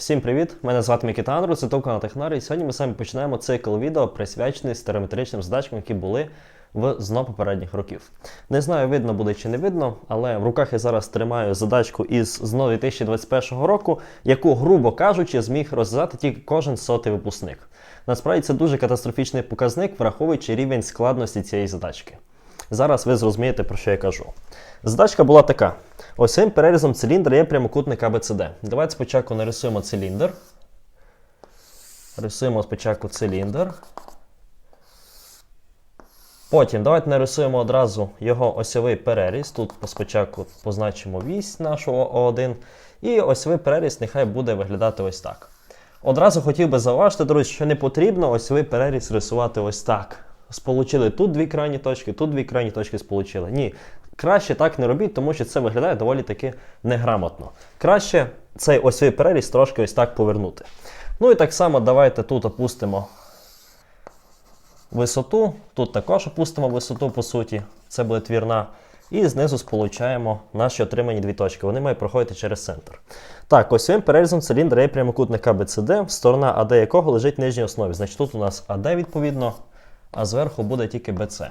Всім привіт! Мене звати Микита Андру, це ТОВ канал Технарі. І сьогодні ми саме починаємо цикл відео, присвячений стереометричним задачкам, які були в ЗНО попередніх років. Не знаю, видно буде чи не видно, але в руках я зараз тримаю задачку із ЗНО 2021 року, яку, грубо кажучи, зміг розв'язати тільки кожен сотий випускник. Насправді це дуже катастрофічний показник, враховуючи рівень складності цієї задачки. Зараз ви зрозумієте, про що я кажу. Задачка була така: ось цим перерізом циліндра є прямокутник ABCD. Давайте спочатку нарисуємо циліндр. Рисуємо спочатку циліндр. Потім давайте нарисуємо одразу його осьовий переріз. Тут спочатку позначимо вісь нашого О1. І осьовий переріз нехай буде виглядати ось так. Одразу хотів би зауважити, друзі, що не потрібно осьовий переріз рисувати ось так. Сполучили тут дві крайні точки, тут дві крайні точки сполучили. Ні, краще так не робіть, тому що це виглядає доволі таки неграмотно. Краще цей осьовий переріз трошки ось так повернути. Ну і так само давайте тут опустимо висоту. Тут також опустимо висоту, по суті, це буде твірна. І знизу сполучаємо наші отримані дві точки. Вони мають проходити через центр. Так, ось цим перерізом циліндра є прямокутник ABCD, сторона АД якого лежить в нижній основі. Значить, тут у нас АД відповідно, а зверху буде тільки BC.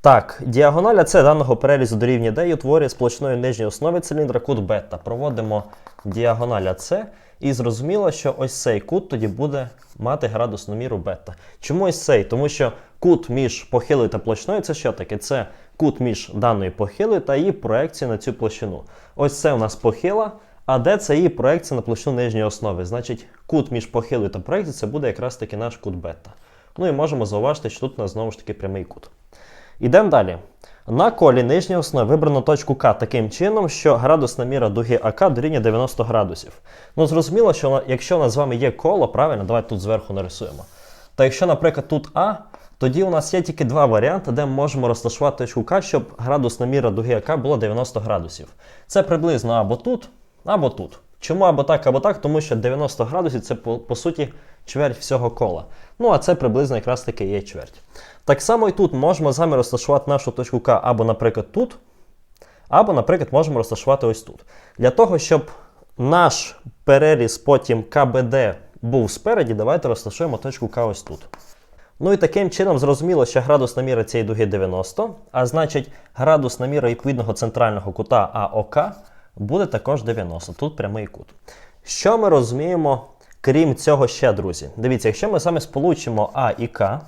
Так, діагональ АЦ даного перерізу дорівнює D і утворює сплошною нижньої основи циліндра кут бета. Проводимо діагональ АЦ і зрозуміло, що ось цей кут тоді буде мати градусну міру бета. Чому ось цей? Тому що кут між похилою та площиною це що таке? Це кут між даною похилою та її проекцією на цю площину. Ось це у нас похила, а де це її проекція на площину нижньої основи. Значить, кут між похилою та проекцією це буде якраз таки наш кут бета. Ну і можемо зауважити, що тут у нас знову ж таки прямий кут. Ідемо далі. На колі нижньої основи вибрано точку К таким чином, що градусна міра дуги АК дорівнює 90 градусів. Ну, зрозуміло, що якщо у нас з вами є коло, правильно, давайте тут зверху нарисуємо. То якщо, наприклад, тут А, тоді у нас є тільки два варіанти, де ми можемо розташувати точку К, щоб градусна міра дуги АК була 90 градусів. Це приблизно або тут, або тут. Чому або так, або так? Тому що 90 градусів це по, по суті чверть всього кола. Ну а це приблизно якраз таки є чверть. Так само і тут можемо з вами розташувати нашу точку К або, наприклад, тут, або, наприклад, можемо розташувати ось тут. Для того, щоб наш переріз потім КБД був спереді, давайте розташуємо точку К ось тут. Ну і таким чином зрозуміло, що градусна міра цієї дуги 90, а значить, градусна міра відповідного центрального кута АОК буде також 90. Тут прямий кут. Що ми розуміємо, крім цього ще, друзі? Дивіться, якщо ми саме сполучимо А і К,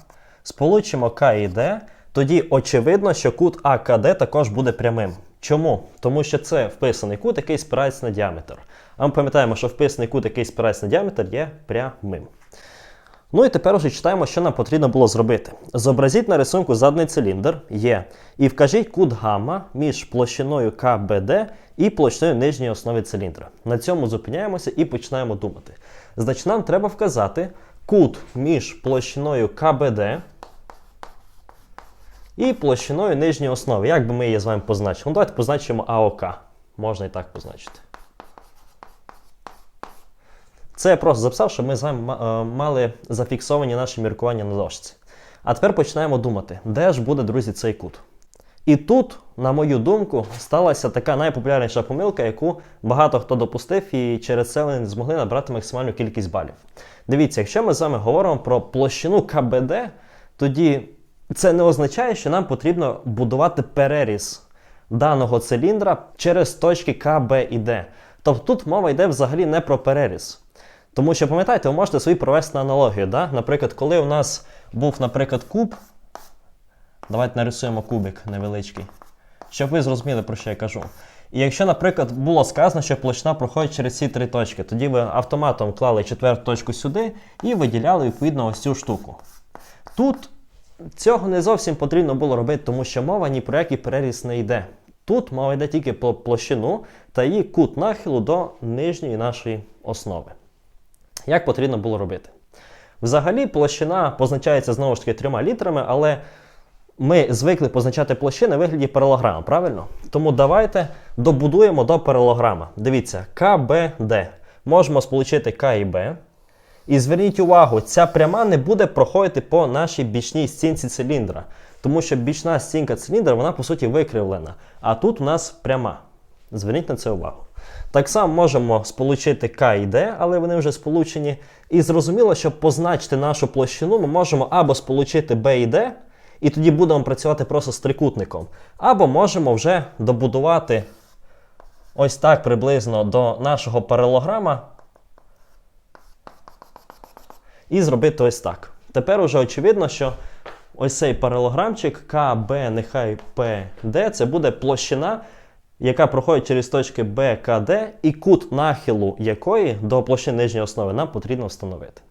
сполучимо К і Д, тоді очевидно, що кут АКД також буде прямим. Чому? Тому що це вписаний кут, який спирається на діаметр. А ми пам'ятаємо, що вписаний кут, який спирається на діаметр, є прямим. Ну і тепер уже читаємо, що нам потрібно було зробити. Зобразіть на рисунку задний циліндр Є. І вкажіть кут гамма між площиною КБД і площиною нижньої основи циліндра. На цьому зупиняємося і починаємо думати. Значить, нам треба вказати кут між площиною КБД і площиною нижньої основи. Як би ми її з вами позначили? Ну, давайте позначимо АОК. Можна і так позначити. Це я просто записав, щоб ми з вами е, мали зафіксовані наші міркування на дошці. А тепер починаємо думати, де ж буде, друзі, цей кут. І тут, на мою думку, сталася така найпопулярніша помилка, яку багато хто допустив, і через це вони не змогли набрати максимальну кількість балів. Дивіться, якщо ми з вами говоримо про площину КБД, тоді це не означає, що нам потрібно будувати переріз даного циліндра через точки К, Б і Д. Тобто тут мова йде взагалі не про переріз. Тому що, пам'ятаєте, ви можете собі провести аналогію. Да? Наприклад, коли у нас був, наприклад, куб, давайте нарисуємо кубик невеличкий, щоб ви зрозуміли, про що я кажу. І якщо, наприклад, було сказано, що площина проходить через ці три точки, тоді ви автоматом клали четверту точку сюди і виділяли відповідно ось цю штуку. Тут цього не зовсім потрібно було робити, тому що мова ні про який переріз не йде. Тут мова йде тільки про площину та її кут нахилу до нижньої нашої основи. Як потрібно було робити? Взагалі, площина позначається знову ж таки трьома літерами, але ми звикли позначати площини в вигляді паралограма, правильно? Тому давайте добудуємо до паралограма. Дивіться, КБД. Можемо сполучити К і Б. І зверніть увагу, ця пряма не буде проходити по нашій бічній стінці циліндра. Тому що бічна стінка циліндра, вона по суті викривлена. А тут у нас пряма. Зверніть на це увагу. Так само можемо сполучити К і Д, але вони вже сполучені. І зрозуміло, щоб позначити нашу площину, ми можемо або сполучити Б і Д, і тоді будемо працювати просто з трикутником, або можемо вже добудувати ось так приблизно до нашого паралограма і зробити ось так. Тепер уже очевидно, що ось цей паралограмчик КБ, нехай ПД, це буде площина, яка проходить через точки БКД, і кут нахилу якої до площини нижньої основи нам потрібно встановити.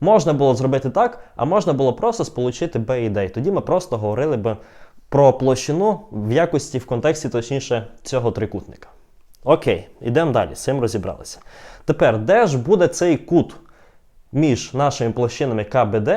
Можна було зробити так, а можна було просто сполучити Б і Д. Тоді ми просто говорили б про площину в якості, в контексті, точніше, цього трикутника. Окей, йдемо далі, з цим розібралися. Тепер, де ж буде цей кут між нашими площинами КБД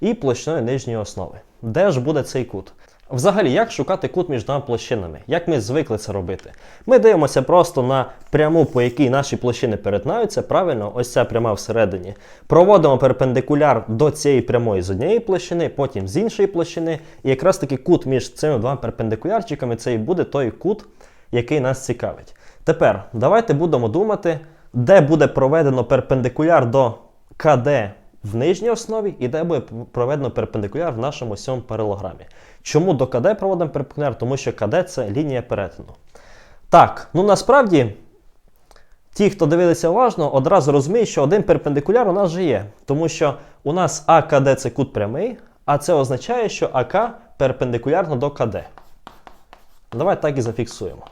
і площиною нижньої основи? Де ж буде цей кут? Взагалі, як шукати кут між двома площинами? Як ми звикли це робити? Ми дивимося просто на пряму, по якій наші площини перетинаються. Правильно, ось ця пряма всередині. Проводимо перпендикуляр до цієї прямої з однієї площини, потім з іншої площини. І якраз таки кут між цими двома перпендикулярчиками це і буде той кут, який нас цікавить. Тепер давайте будемо думати, де буде проведено перпендикуляр до КД в нижній основі і де буде проведено перпендикуляр в нашому сьому паралограмі. Чому до КД проводимо перпендикуляр? Тому що КД це лінія перетину. Так, ну насправді, ті, хто дивилися уважно, одразу розуміють, що один перпендикуляр у нас вже є. Тому що у нас АКД це кут прямий, а це означає, що АК перпендикулярно до КД. Давайте так і зафіксуємо.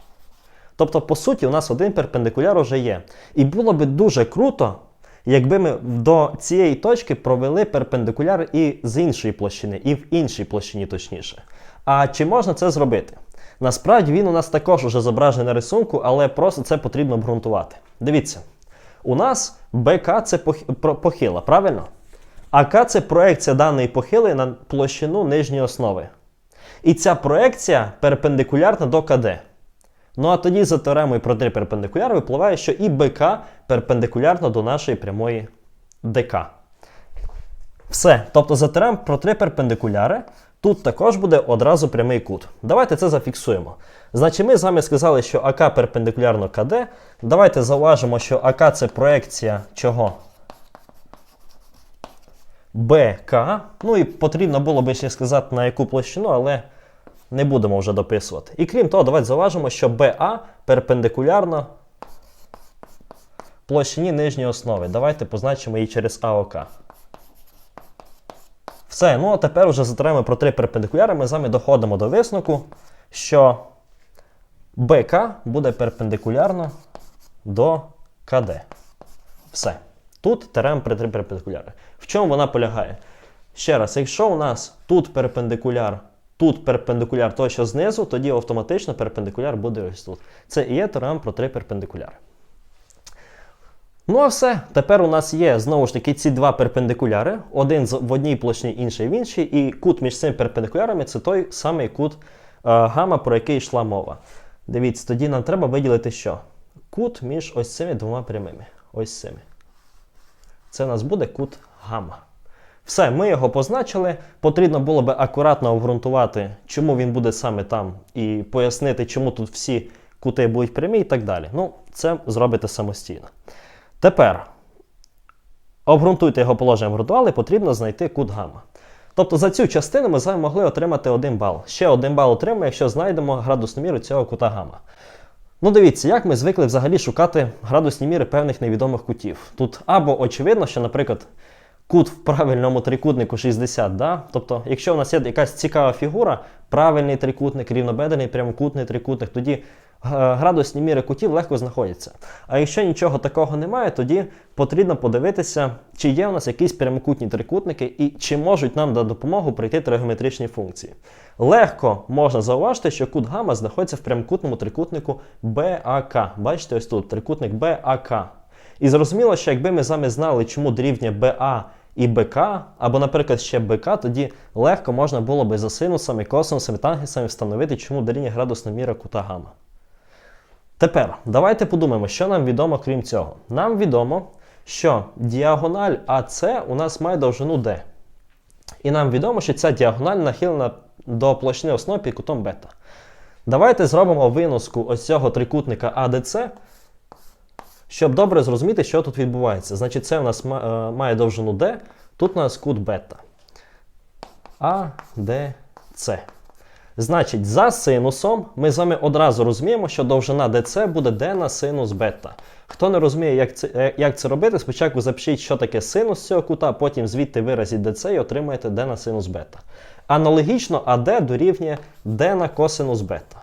Тобто, по суті, у нас один перпендикуляр вже є. І було би дуже круто, якби ми до цієї точки провели перпендикуляр і з іншої площини, і в іншій площині точніше. А чи можна це зробити? Насправді він у нас також вже зображений на рисунку, але просто це потрібно обґрунтувати. Дивіться, у нас БК це похила, правильно? АК це проекція даної похили на площину нижньої основи. І ця проекція перпендикулярна до КД. Ну а тоді за теоремою про три перпендикуляри випливає, що і БК перпендикулярно до нашої прямої ДК. Все. Тобто за теорем про три перпендикуляри тут також буде одразу прямий кут. Давайте це зафіксуємо. Значить, ми з вами сказали, що АК перпендикулярно КД. Давайте зауважимо, що АК це проекція чого? БК. Ну і потрібно було би ще сказати, на яку площину, але не будемо вже дописувати. І крім того, давайте зауважимо, що BA перпендикулярно площині нижньої основи. Давайте позначимо її через АОК. Все, ну а тепер вже затримаємо про три перпендикуляри. Ми з вами доходимо до висновку, що БК буде перпендикулярно до КД. Все. Тут терем при три перпендикуляри. В чому вона полягає? Ще раз, якщо у нас тут перпендикуляр тут перпендикуляр той, що знизу, тоді автоматично перпендикуляр буде ось тут. Це і є теорема про три перпендикуляри. Ну а все. Тепер у нас є знову ж таки ці два перпендикуляри. Один в одній площині, інший в іншій. І кут між цими перпендикулярами це той самий кут е, гама, про який йшла мова. Дивіться, тоді нам треба виділити що? Кут між ось цими двома прямими. Ось цими. Це у нас буде кут гамма. Все, ми його позначили. Потрібно було би акуратно обґрунтувати, чому він буде саме там, і пояснити, чому тут всі кути будуть прямі і так далі. Ну, це зробите самостійно. Тепер обґрунтуйте його положення обґрунтували, потрібно знайти кут гамма. Тобто за цю частину ми з вами могли отримати 1 бал. Ще 1 бал отримаємо, якщо знайдемо градусну міру цього кута гамма. Ну, дивіться, як ми звикли взагалі шукати градусні міри певних невідомих кутів. Тут або очевидно, що, наприклад, кут в правильному трикутнику 60. Да? Тобто, якщо у нас є якась цікава фігура, правильний трикутник, рівнобедрений прямокутний трикутник, тоді е, градусні міри кутів легко знаходяться. А якщо нічого такого немає, тоді потрібно подивитися, чи є у нас якісь прямокутні трикутники і чи можуть нам на допомогу прийти тригометричні функції. Легко можна зауважити, що кут гамма знаходиться в прямокутному трикутнику BAK. Бачите, ось тут трикутник BAK. І зрозуміло, що якби ми з вами знали, чому дорівнює БА і БК, або, наприклад, ще БК, тоді легко можна було би за синусами, косинусами, тангенсами встановити, чому дорівнює градусна міра кута гамма. Тепер давайте подумаємо, що нам відомо крім цього. Нам відомо, що діагональ АС у нас має довжину D. І нам відомо, що ця діагональ нахилена до площини основи під кутом бета. Давайте зробимо виноску ось цього трикутника АДЦ щоб добре зрозуміти, що тут відбувається. Значить, це у нас е, має довжину d, тут у нас кут бета. А, Д, С. Значить, за синусом ми з вами одразу розуміємо, що довжина DC буде d на синус бета. Хто не розуміє, як це, е, як це робити, спочатку запишіть, що таке синус цього кута, потім звідти виразіть DC і отримаєте d на синус бета. Аналогічно AD дорівнює d на косинус бета.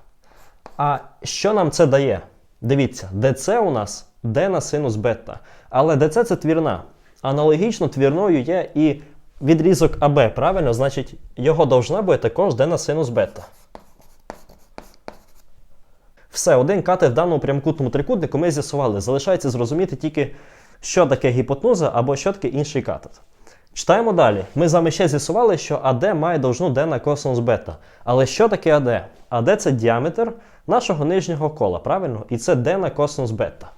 А що нам це дає? Дивіться, DC у нас d на синус бета. Але DC це твірна. Аналогічно твірною є і відрізок АБ, правильно? Значить, його довжина буде також d на синус бета. Все, один катет в даному прямокутному трикутнику ми з'ясували. Залишається зрозуміти тільки, що таке гіпотнуза або що таке інший катет. Читаємо далі. Ми з вами ще з'ясували, що АД має довжину d на косинус бета. Але що таке АД? АД це діаметр нашого нижнього кола, правильно? І це d на косинус бета.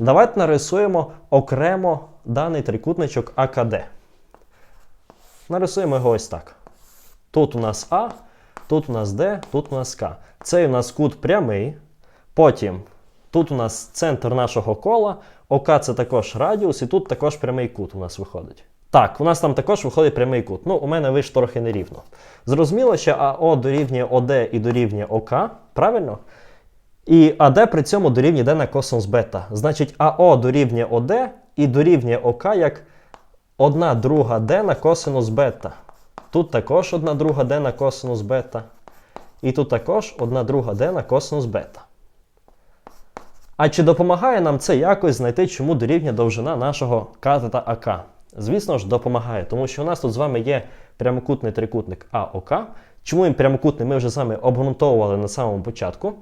Давайте нарисуємо окремо даний трикутничок АКД. Нарисуємо його ось так. Тут у нас А, тут у нас Д, тут у нас К. Цей у нас кут прямий. Потім тут у нас центр нашого кола, ОК це також радіус, і тут також прямий кут у нас виходить. Так, у нас там також виходить прямий кут. Ну, у мене вийшло трохи нерівно. Зрозуміло, що АО дорівнює ОД і дорівнює ОК, правильно? І АД при цьому дорівнює D на косинус бета. Значить, АО дорівнює ОД і дорівнює ОК як 1 друга d на косинус бета. Тут також 1 друга d на косинус бета. І тут також 1 друга d на косинус бета. А чи допомагає нам це якось знайти, чому дорівнює довжина нашого катета АК? Звісно ж, допомагає, тому що у нас тут з вами є прямокутний трикутник АОК. Чому він прямокутний, ми вже з вами обґрунтовували на самому початку.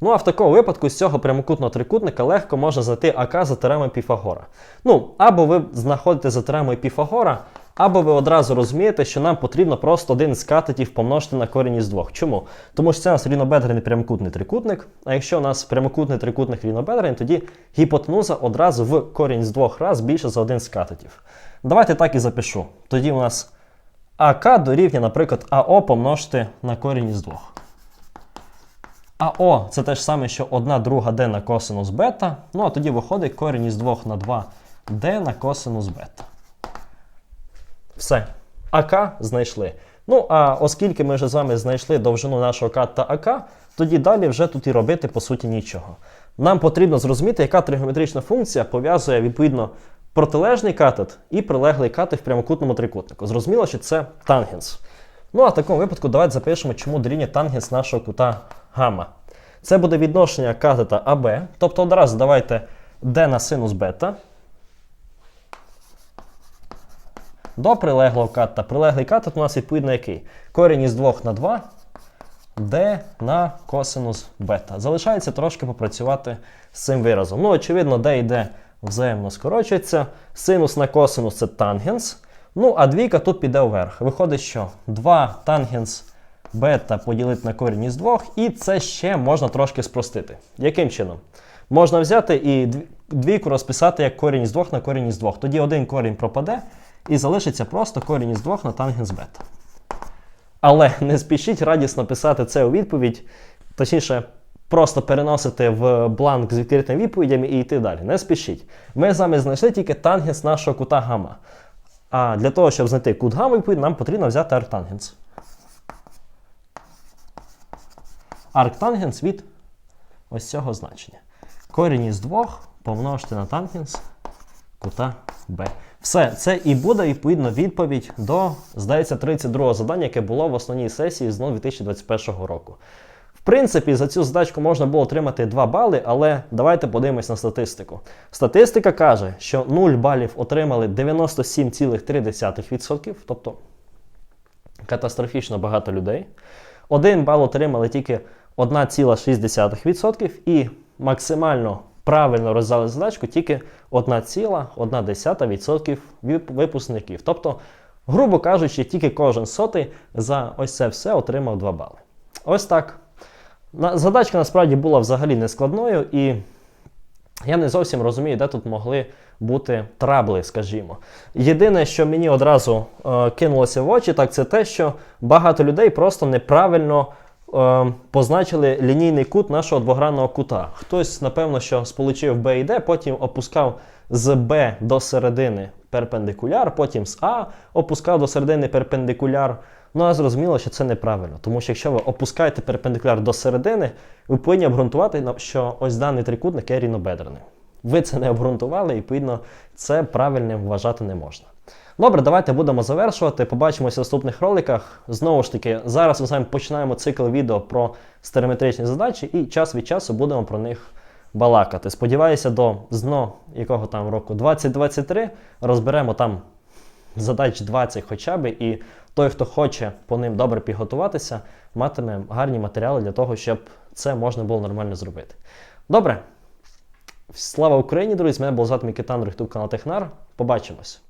Ну, а в такому випадку з цього прямокутного трикутника легко можна знайти АК за теоремою Піфагора. Ну, або ви знаходите за теоремою Піфагора, або ви одразу розумієте, що нам потрібно просто один з катетів помножити на корінь із двох. Чому? Тому що це у нас рівнобедрений прямокутний трикутник. А якщо у нас прямокутний трикутник рівнобедрений, тоді гіпотенуза одразу в корінь з двох раз більше за один з катетів. Давайте так і запишу. Тоді у нас АК дорівнює, наприклад, АО помножити на корінь із двох. А О це те ж саме, що 1 друга d на косинус бета. Ну а тоді виходить корінь із 2 на 2 d на косинус бета. Все. АК знайшли. Ну, а оскільки ми вже з вами знайшли довжину нашого ката АК, тоді далі вже тут і робити по суті нічого. Нам потрібно зрозуміти, яка тригонометрична функція пов'язує відповідно протилежний катет і прилеглий катет в прямокутному трикутнику. Зрозуміло, що це тангенс. Ну, а в такому випадку давайте запишемо, чому дорівнює тангенс нашого кута гамма. Це буде відношення катета АБ. Тобто одразу давайте d на синус бета. До прилеглого катета. Прилеглий катет у нас відповідно який? Корінь із 2 на 2 d на косинус бета. Залишається трошки попрацювати з цим виразом. Ну, очевидно, d і d взаємно скорочується. Синус на косинус це тангенс. Ну, а двійка тут піде вверх. Виходить, що 2 тангенс бета поділити на корінь із 2, і це ще можна трошки спростити. Яким чином? Можна взяти і двійку розписати як корінь із 2 на корінь із 2. Тоді один корінь пропаде і залишиться просто корінь із 2 на тангенс бета. Але не спішіть радісно писати це у відповідь, точніше, просто переносити в бланк з відкритими відповідями і йти далі. Не спішіть. Ми з вами знайшли тільки тангенс нашого кута гамма. А для того, щоб знайти кут гамма, відповідь, нам потрібно взяти арктангенс. Арктангенс від ось цього значення. Корінь із 2 помножити на тангенс кута Б. Все, це і буде відповідно відповідь до, здається, 32-го завдання, яке було в основній сесії з 2021 року. В принципі, за цю задачку можна було отримати 2 бали, але давайте подивимось на статистику. Статистика каже, що 0 балів отримали 97,3%, тобто катастрофічно багато людей. 1 бал отримали тільки 1,6% і максимально правильно роздали задачку тільки 1,1% випускників. Тобто, грубо кажучи, тільки кожен сотий за ось це все отримав 2 бали. Ось так. Задачка насправді була взагалі нескладною, і я не зовсім розумію, де тут могли бути трабли, скажімо. Єдине, що мені одразу е, кинулося в очі, так це те, що багато людей просто неправильно позначили лінійний кут нашого двогранного кута. Хтось, напевно, що сполучив Б і Д, потім опускав з Б до середини перпендикуляр, потім з А опускав до середини перпендикуляр. Ну, а зрозуміло, що це неправильно, тому що якщо ви опускаєте перпендикуляр до середини, ви повинні обґрунтувати, що ось даний трикутник є рівнобедрений. Ви це не обґрунтували, і відповідно це правильним вважати не можна. Добре, давайте будемо завершувати. Побачимося в наступних роликах. Знову ж таки, зараз ми з вами починаємо цикл відео про стереометричні задачі, і час від часу будемо про них балакати. Сподіваюся, до ЗНО якого там року 2023 розберемо там задач 20 хоча б, і той, хто хоче по ним добре підготуватися, матиме гарні матеріали для того, щоб це можна було нормально зробити. Добре. Слава Україні, друзі! Мене був звати Андрій, YouTube канал Технар. Побачимось!